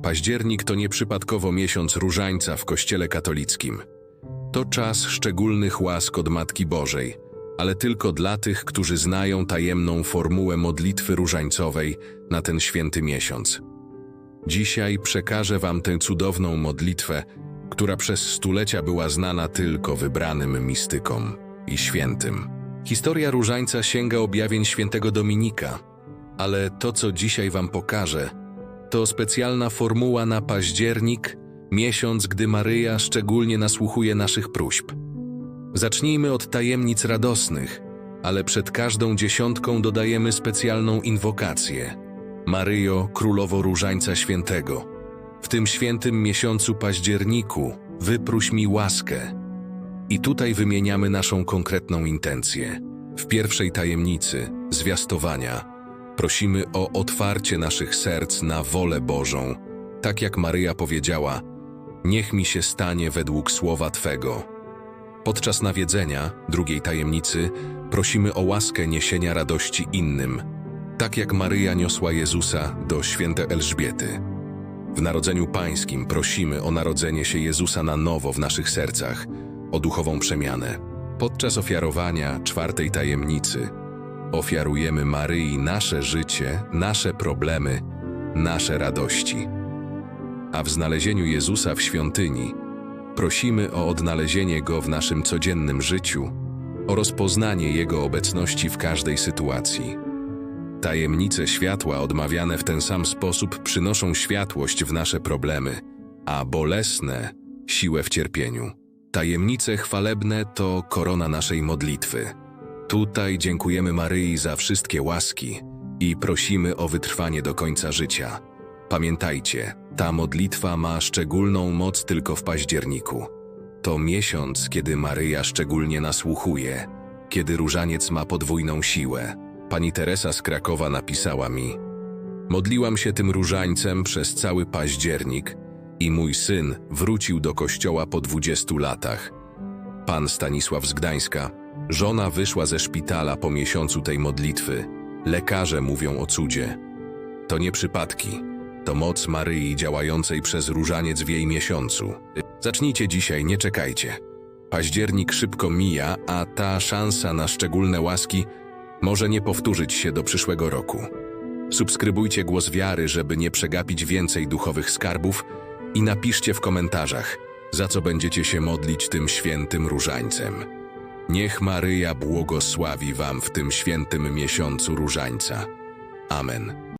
Październik to nieprzypadkowo miesiąc różańca w Kościele katolickim. To czas szczególnych łask od Matki Bożej, ale tylko dla tych, którzy znają tajemną formułę modlitwy różańcowej na ten święty miesiąc. Dzisiaj przekażę Wam tę cudowną modlitwę, która przez stulecia była znana tylko wybranym mistykom i świętym. Historia różańca sięga objawień świętego Dominika, ale to, co dzisiaj Wam pokażę, to specjalna formuła na październik, miesiąc, gdy Maryja szczególnie nasłuchuje naszych próśb. Zacznijmy od tajemnic radosnych, ale przed każdą dziesiątką dodajemy specjalną inwokację. Maryjo, Królowo Różańca Świętego, w tym świętym miesiącu październiku wypróś mi łaskę. I tutaj wymieniamy naszą konkretną intencję. W pierwszej tajemnicy, zwiastowania, prosimy o otwarcie naszych serc na wolę Bożą, tak jak Maryja powiedziała: Niech mi się stanie według słowa Twego. Podczas nawiedzenia, drugiej tajemnicy, prosimy o łaskę niesienia radości innym, tak jak Maryja niosła Jezusa do świętej Elżbiety. W Narodzeniu Pańskim prosimy o narodzenie się Jezusa na nowo w naszych sercach, o duchową przemianę. Podczas ofiarowania czwartej tajemnicy ofiarujemy Maryi nasze życie, nasze problemy, nasze radości. A w znalezieniu Jezusa w świątyni prosimy o odnalezienie Go w naszym codziennym życiu, o rozpoznanie Jego obecności w każdej sytuacji. Tajemnice światła odmawiane w ten sam sposób przynoszą światłość w nasze problemy, a bolesne siłę w cierpieniu. Tajemnice chwalebne to korona naszej modlitwy. Tutaj dziękujemy Maryi za wszystkie łaski i prosimy o wytrwanie do końca życia. Pamiętajcie, ta modlitwa ma szczególną moc tylko w październiku. To miesiąc, kiedy Maryja szczególnie nasłuchuje, kiedy różaniec ma podwójną siłę. Pani Teresa z Krakowa napisała mi: Modliłam się tym różańcem przez cały październik i mój syn wrócił do kościoła po 20 latach. Pan Stanisław z Gdańska. Żona wyszła ze szpitala po miesiącu tej modlitwy. Lekarze mówią o cudzie. To nie przypadki. To moc Maryi działającej przez różaniec w jej miesiącu. Zacznijcie dzisiaj, nie czekajcie. Październik szybko mija, a ta szansa na szczególne łaski może nie powtórzyć się do przyszłego roku. Subskrybujcie Głos Wiary, żeby nie przegapić więcej duchowych skarbów i napiszcie w komentarzach, za co będziecie się modlić tym świętym różańcem. Niech Maryja błogosławi Wam w tym świętym miesiącu różańca. Amen.